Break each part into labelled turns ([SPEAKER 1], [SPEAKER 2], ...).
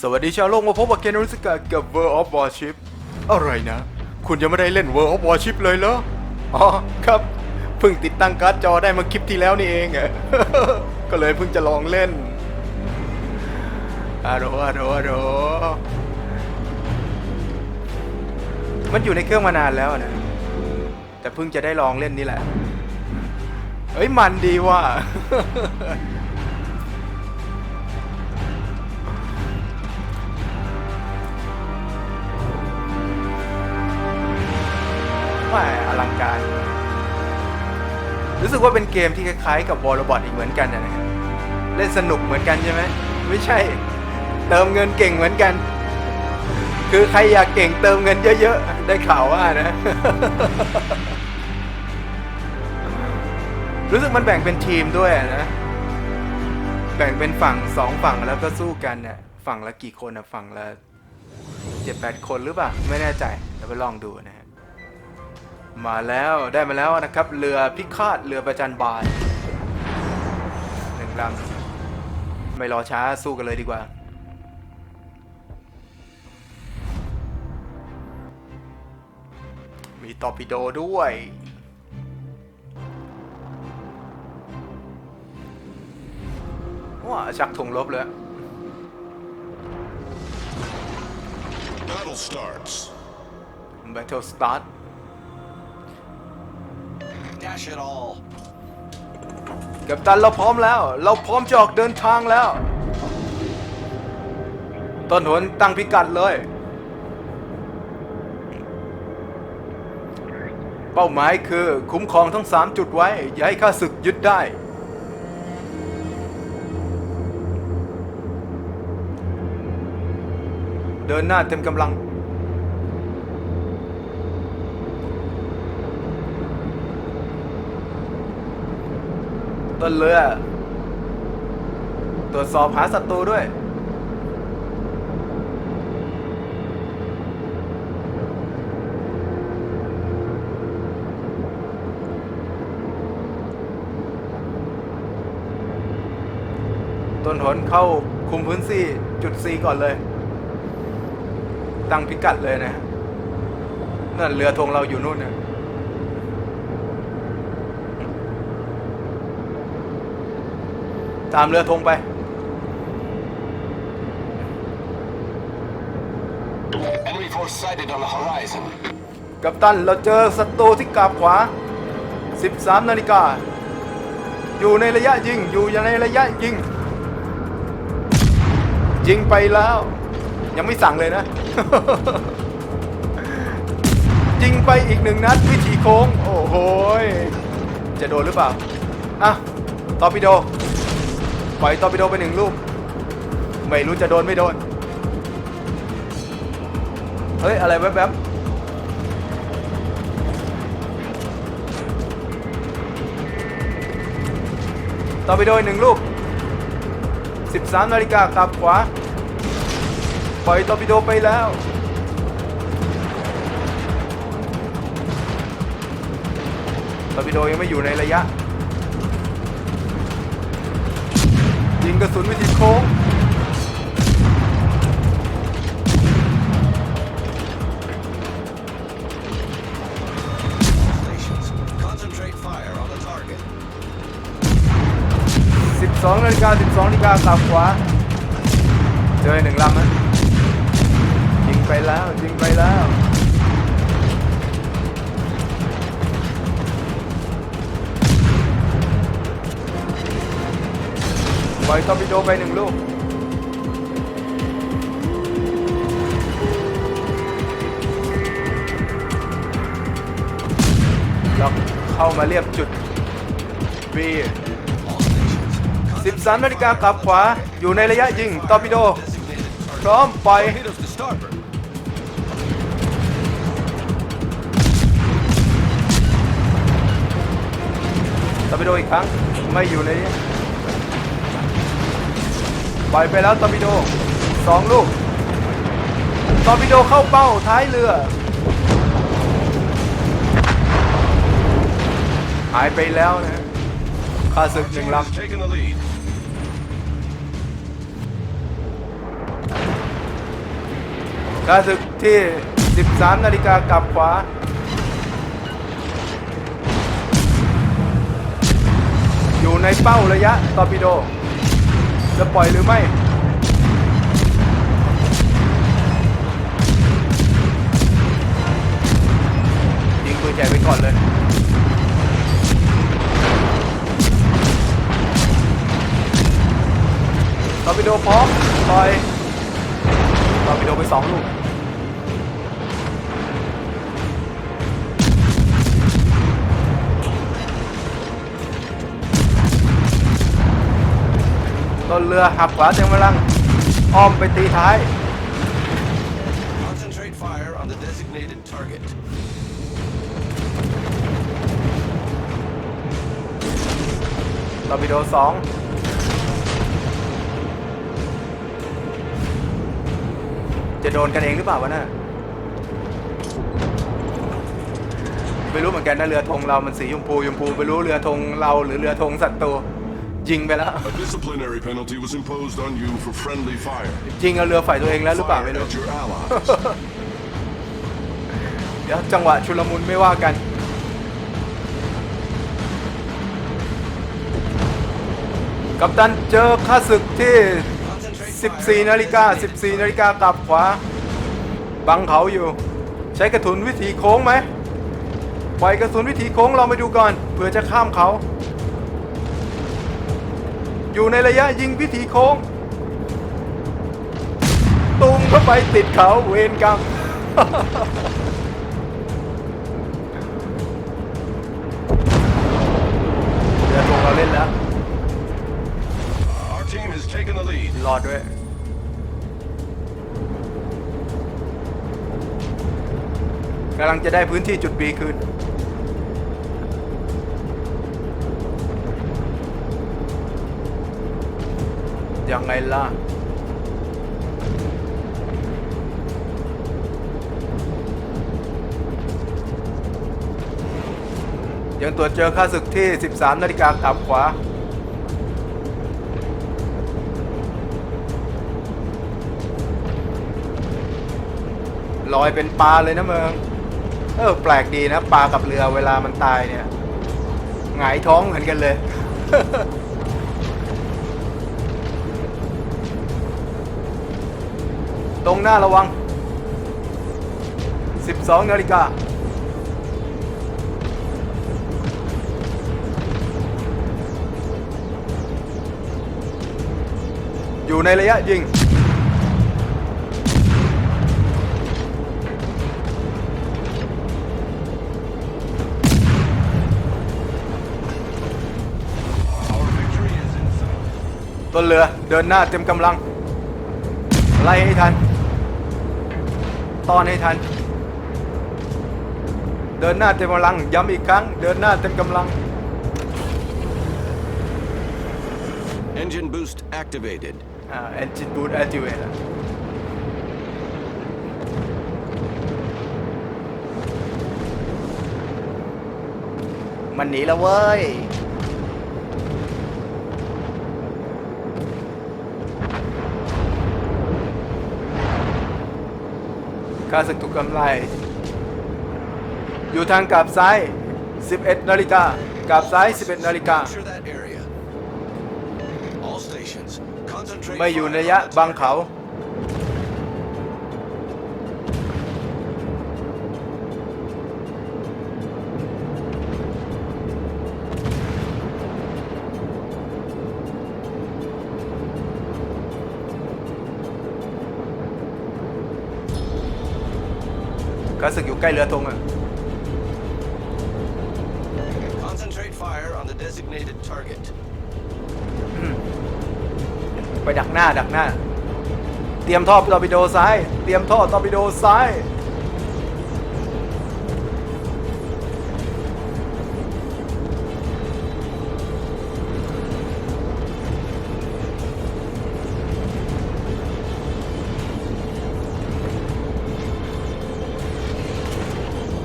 [SPEAKER 1] สวัสดีชาวโลกมาพบกับเกนรุสกะกับ World of Warship อะไรนะ คุณยังไม่ได้เล่น World of Warship เลยเหรอ อ๋อครับ เพิ่งติดตั้งการ์ดจอได้เมาคลิปที่แล้วนี่เองอะก็เลยเพิ่งจะลองเล่นอะโรอะโรอะโรมันอยู่ในเครื่องมานานแล้วนะ แต่เพิ่งจะได้ลองเล่นนี่แหละเฮ้ยมันดีว่ะ ว่าอลังการ รู้สึกว่าเป็นเกมที่คล้ายๆ กับบอลบอทอีกเหมือนกันนะเล่นสนุกเหมือนกันใช่ไหมไม่ใช่ เติมเงินเก่งเหมือนกัน คือใครอยากเก่งเติมเงินเยอะๆ ได้ข่าวว่านะ รู้สึกมันแบ่งเป็นทีมด้วยนะ แบ่งเป็นฝั่งสองฝั่งแล้วก็สู้กันเนี่ยฝั่งละกี่คนอะฝั่งละเจ็ดแปดคนหรือเปล่า ไม่แน่ใจเดี๋ยวไปลองดูนะฮะ มาแล้วได้มาแล้วนะครับ เรือพิฆาตเรือประจันบานหนึ่งลำไม่รอช้าสู้กันเลยดีกว่า มีตอร์ปิโดด้วยว้าชักธงลบเลย
[SPEAKER 2] Battle starts.
[SPEAKER 1] Battle Start
[SPEAKER 2] Dash it all.
[SPEAKER 1] กับตันเราพร้อมแล้ว เราพร้อมจะออกเดินทางแล้ว ต้นหนตั้งพิกัดเลย เป้าหมายคือคุ้มครองทั้ง3จุดไว้ อย่าให้ข้าศึกยึดได้ เดินหน้าเต็มกำลัง ต้นเรือ ตรวจสอบหาศัตรูด้วย ต้นหนเข้าคุมพื้นที่จุด C ก่อนเลย ตั้งพิกัดเลยนะ นั่นเรือธงเราอยู่นู่นนะ ตามเรือธงไป
[SPEAKER 2] Enemy force sighted on the horizon.
[SPEAKER 1] กัปตันเราเจอศัตรูที่กาบขวา 13 นาฬิกา อยู่ในระยะยิง อยู่ในระยะยิง ยิงไปแล้ว ยังไม่สั่งเลยนะ ยิงไปอีกหนึ่งนัดวิถีโค้ง โอ้โหยจะโดนหรือเปล่า อะ ตอร์ปิโด ปล่อยตอร์ปิโดไปหนึ่งลูก ไม่รู้จะโดนไม่โดน เฮ้ย อะไรแวบๆต่อไปโดยหนึ่งลูก 13นาฬิกากลับขวา ปล่อยตอร์ปิโดไปแล้วตอร์ปิโดยังไม่อยู่ในระยะ งกระสุนวิธีโค้ง
[SPEAKER 2] Stations. Concentrate fire on the target.
[SPEAKER 1] 12นาฬิกา12นาฬิกากลับขวาเจอหนึ่งลำนะยิงไปแล้วยิงไปแล้ว ล่อยตอร์ปิโดไปหนึ่งลูกแล้วเข้ามาเรียบจุด B 13นาฬิกากลับขวาอยู่ในระยะยิงตอร์ปิโด พร้อมปล่อยตอร์ปิโดอีกครั้ง ไม่อยู่ในนี้ ปล่อยไปแล้วตอร์ปิโดสองลูกตอร์ปิโดเข้าเป้าท้ายเรือ หายไปแล้วนะข้าศึกหนึ่งล
[SPEAKER 2] Taking the lead.
[SPEAKER 1] ข้าศึกที่ 13 นาฬิกากลับขวา อยู่ในเป้าระยะตอร์ปิโด จะปล่อยหรือไม่ ยิงปืนใหญ่ไปก่อนเลย ตอร์ปิโดพร้อมปล่อยตอร์ปิโดไปสองลูก ต้นเรือหักขวาเต็มกำลังอ้อมไปตีท้าย
[SPEAKER 2] Concentrate fire on the designated target.
[SPEAKER 1] ตอร์ปิโดสองจะโดนกันเองหรือเปล่าวะน่ะไม่รู้เหมือนกันนะเรือธงเรามันสีชมพูชมพูไม่รู้เรือธงเราหรือเรือธงศัตรู ยิงไปแล้ว
[SPEAKER 3] A disciplinary penalty was imposed on you for friendly fire.
[SPEAKER 1] ยิงเอาเรือฝ่ายตัวเองแล้วหรือเปล่า
[SPEAKER 3] Fire
[SPEAKER 1] ไม่รู้
[SPEAKER 3] at your allies.
[SPEAKER 1] เดี๋ยวจังหวะชุลมุนไม่ว่ากัน กัปตันเจอข้าศึกที่
[SPEAKER 2] Concentrate
[SPEAKER 1] 14 นาฬิกา 14 นาฬิกากลับขวา บังเขาอยู่ ใช้กระสุนวิถีโค้งไหมปล่อยกระสุนวิถีโค้งลองไปดูก่อนเผื่อจะข้ามเขา อยู่ในระยะยิงวิถีโค้ง ตุงเข้าไปติดเขาเวรกรรมเรือธงเราเล่นแล้ว
[SPEAKER 2] Our team has taken the lead.
[SPEAKER 1] รอดด้วย กำลังจะได้พื้นที่จุด B คืน ยังไงล่ะ ยังตรวจเจอค่าศึกที่ 13 นาฬิกากลับขวา ลอยเป็นปลาเลยนะเมือง เออ แปลกดีนะ ปลากับเรือเวลามันตายเนี่ย หงายท้องเหมือนกันเลย ตรงหน้าระวัง 12นาฬิกาอยู่ในระยะยิงต้นเรือเดินหน้าเต็มกำลัง ไล่ให้ทัน ต้อนให้ทัน เดินหน้าเต็มกำลัง ย้ำอีกครั้ง เดินหน้าเต็มกำลัง
[SPEAKER 2] Engine boost activated.
[SPEAKER 1] อ่า engine boot activate แล้วมันหนีแล้วเว้ย ข้าศึกถูกกำไลอยู่ทางกลับซ้าย 11 นาฬิกากลับซ้าย 11 นาฬิกา
[SPEAKER 2] Capture that area. All stations, concentrate
[SPEAKER 1] ไม่อยู่ใน
[SPEAKER 2] fire
[SPEAKER 1] ระยะ
[SPEAKER 2] on the
[SPEAKER 1] บัง
[SPEAKER 2] target.
[SPEAKER 1] เขา ก็สึกอยู่ใกล้เรือธงอะ
[SPEAKER 2] Concentrate fire on the designated target.
[SPEAKER 1] ไปดักหน้าดักหน้า เตรียมท่อตอร์ปิโดซ้าย เตรียมท่อตอร์ปิโดซ้าย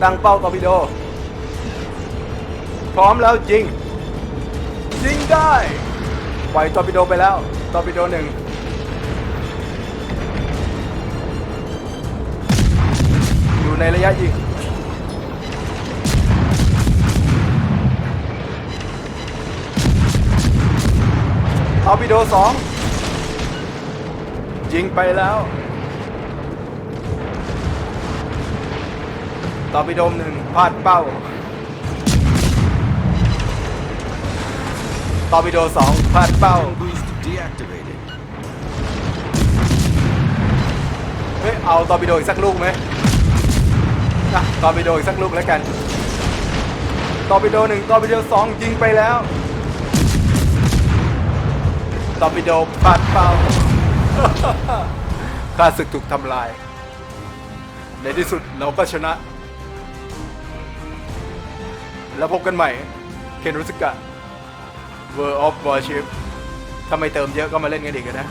[SPEAKER 1] ตั้งเป้าตอร์ปิโด พร้อมแล้วยิง ยิงได้ ปล่อยตอร์ปิโดไปแล้ว ตอร์ปิโดหนึ่งอยู่ในระยะยิงเอาวิดีโอสองยิงไปแล้ว อร์ปิโดมหนึ่งพลาดเป้า ตอร์ปิโดสองพลาดเป้า
[SPEAKER 2] Boost deactivated.
[SPEAKER 1] เฮ้ย เอาตอร์ปิโดอีกสักลูกไหมนะตอร์ปิโดอีกสักลูกแล้วกัน ตอร์ปิโดหนึ่งตอร์ปิโดสองยิงไปแล้ว ตอร์ปิโดพลาดเป้า ข้าศึกถูกทำลาย ในที่สุดเราก็ชนะ แล้วพบกันใหม่ เคนรุสกะ World of Warship ถ้าไม่เติมเยอะก็มาเล่นกันอีกนะ